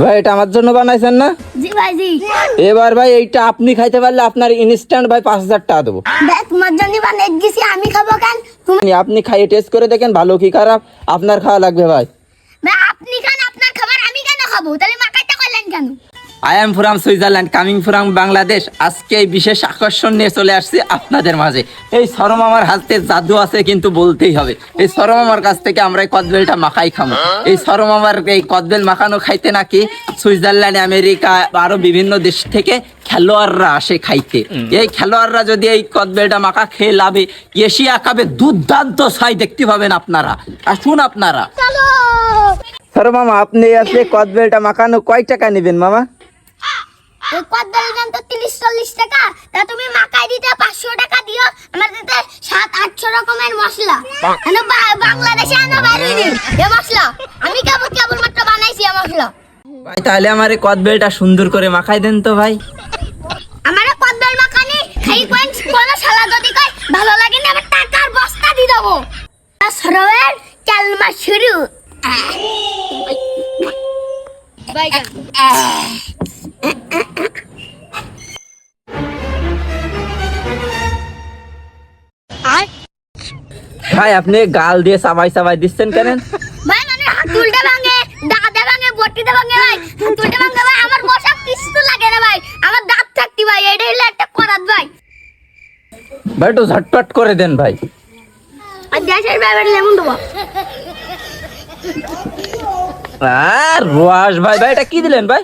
ভাই এটা আমার জন্য বানাইছেন না? জি ভাই জি। এবার ভাই এইটা আপনি খাইতে পারলে আপনার ইনস্ট্যান্ট ভাই পাঁচ হাজার টাকা দেবো। ভাই তোমার জন্য বানিয়ে গেছি আমি খাব কেন? তুমি আপনি খাইয়ে টেস্ট করে দেখেন ভালো কি খারাপ আপনার খাওয়া লাগবে ভাই। ভাই আপনি খান আপনার খাবার আমি কেন খাব? তাহলে মাকাইটা করলেন কেন? I am from Switzerland coming from Bangladesh আজকে এই বিশেষ আকর্ষণ নিয়ে চলে আসছি আপনাদের মাঝে। এই সরম আমার হাতে জাদু আছে কিন্তু বলতেই হবে। এই সরম আমার কাছ থেকে আমরা এই কদবেলটা মাখাই খামো এই সরম আমার এই কদবেল মাখানো খাইতে নাকি সুইজারল্যান্ড আমেরিকা আরও বিভিন্ন দেশ থেকে খেলোয়াড়রা আসে খাইতে। এই খেলোয়াড়রা যদি এই কদবেলটা মাখা খেয়ে লাভে এশিয়া কাপে দুর্দান্ত ছয় দেখতে পাবেন আপনারা। আসুন আপনারা। চলো। মামা আপনি আজকে কদবেলটা মাখানো কয় টাকা নেবেন মামা? এই কদবেল দাম তো তিরিশ চল্লিশ টাকা তা তুমি মাকাই দিতে পাঁচশো টাকা দিও আমার দিতে সাত আটশো রকমের মশলা এনো বাংলাদেশে বাইরে এ মশলা আমি কেবল কেবল মাত্র বানাইছি এ মশলা ভাই তাহলে আমার এই কদবেলটা সুন্দর করে মাখাই দেন তো ভাই আমার কদবেল মাখানি খাই কোন কোন শালা যদি কয় ভালো লাগে না আমি টাকার বস্তা দি দেবো সরোয়ের চালমা শুরু ভাই আপনি গাল দিয়ে সাবাই সাবাই দিচ্ছেন কেন? ভাই মানে হাতুলটা ভাঙে ভাঙে ভাঙে ভাই। হাতুলটা ভাঙে ভাই আমার বসা কিছু লাগে না ভাই। আমার দাঁত থাকতি ভাই এটা হলো একটা করাত ভাই। ভাই একটু ঝটপট করে দেন ভাই। আর দেশের ব্যাপারে লেমন দেবো। আর রোয়াস ভাই ভাই এটা কি দিলেন ভাই?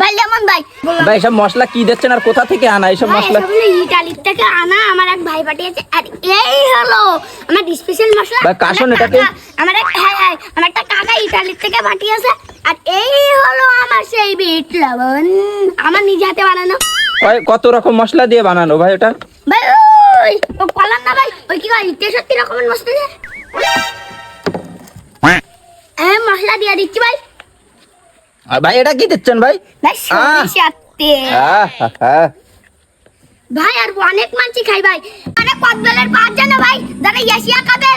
ভাই লেমন ভাই। ভাই এসব মশলা কি দিচ্ছেন আর কোথা থেকে আনা এইসব মশলা? থেকে আনা আমার এক ভাই পাঠিয়েছে। আর এই হলো আমার স্পেশাল মশলা। ভাই, কাশন এটাকে? আমার এক হ্যাঁ হ্যাঁ আমার একটা কাকা থেকে পাঠিয়েছে। আর এই হলো আমার সেই বিট লবণ। আমার নিজে হাতে বানানো। ভাই কত রকম মশলা দিয়ে বানানো ভাই ওটা? ভাই ওই ও কলাম না ভাই ওই কি কয় তেষট্টি রকমের মশলা দিয়ে হ্যাঁ মশলা দিয়ে দিচ্ছি ভাই। ভাই এটা কি দিচ্ছেন ভাই? ভাই সরিষার তেল আর অনেক মানছি খাই ভাই। অনেক কদবেলের পাঁচ জানো ভাই? যারা এশিয়া কাপে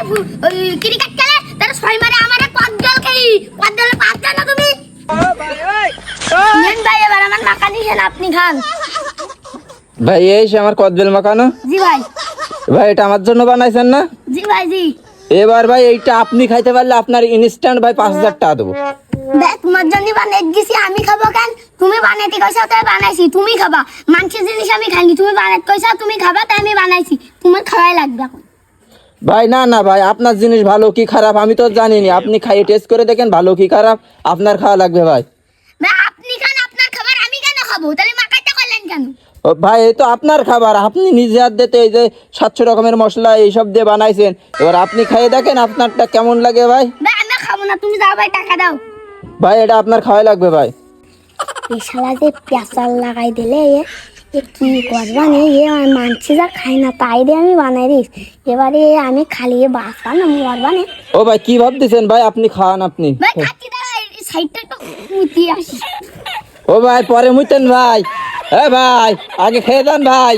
ক্রিকেট খেলে তারা ছয় মারে আমার কদবেল খাই। কদবেলের পাঁচ জানো তুমি? নেন ভাই এবার আমার মাখা নিছেন আপনি খান। ভাই এই সে আমার কদবেল মাখানো। জি ভাই। ভাই এটা আমার জন্য বানাইছেন না? জি ভাই জি। এবার ভাই এইটা আপনি খাইতে পারলে আপনার ইনস্ট্যান্ট ভাই পাঁচ হাজার টাকা দেবো। গেছি আমি খাব কেন? তুমি বানাইতে কইছো তাই বানাইছি তুমি খাবা। মাংসের জিনিস আমি খাইনি তুমি বানাইতে কইছো তুমি খাবা তাই আমি বানাইছি। তোমার খাওয়াই লাগবে এখন। ভাই না না ভাই আপনার জিনিস ভালো কি খারাপ আমি তো জানিনি। আপনি খাইয়ে টেস্ট করে দেখেন ভালো কি খারাপ আপনার খাওয়া লাগবে ভাই। ভাই আপনি খান আপনার খাবার আমি কেন খাব? তাহলে মাকাইতে কেন? ও ভাই এই তো আপনার খাবার আপনি নিজে হাত দিতে এই যে সাতশো রকমের মশলা এইসব দিয়ে বানাইছেন। এবার আপনি খাইয়ে দেখেন আপনারটা কেমন লাগে ভাই। ভাই আমি খাব না তুমি যাও ভাই টাকা দাও। ভাই এটা আপনার খাওয়াই লাগবে ভাই। এই শালা যে পেঁচাল লাগাই দিলে এ এ কি করবা নে? এ মানছি যা খাই না তাই দিয়ে আমি বানাই দিস। এবারে আমি খালি বাঁচবা না মরবা নে। ও ভাই কি ভাবতেছেন? ভাই আপনি খাওয়ান আপনি। ভাই খাচ্ছি দাঁড়া সাইডটা একটু মুতি আসি। ও ভাই পরে মুইতেন ভাই। এ ভাই আগে খেয়ে দেন ভাই।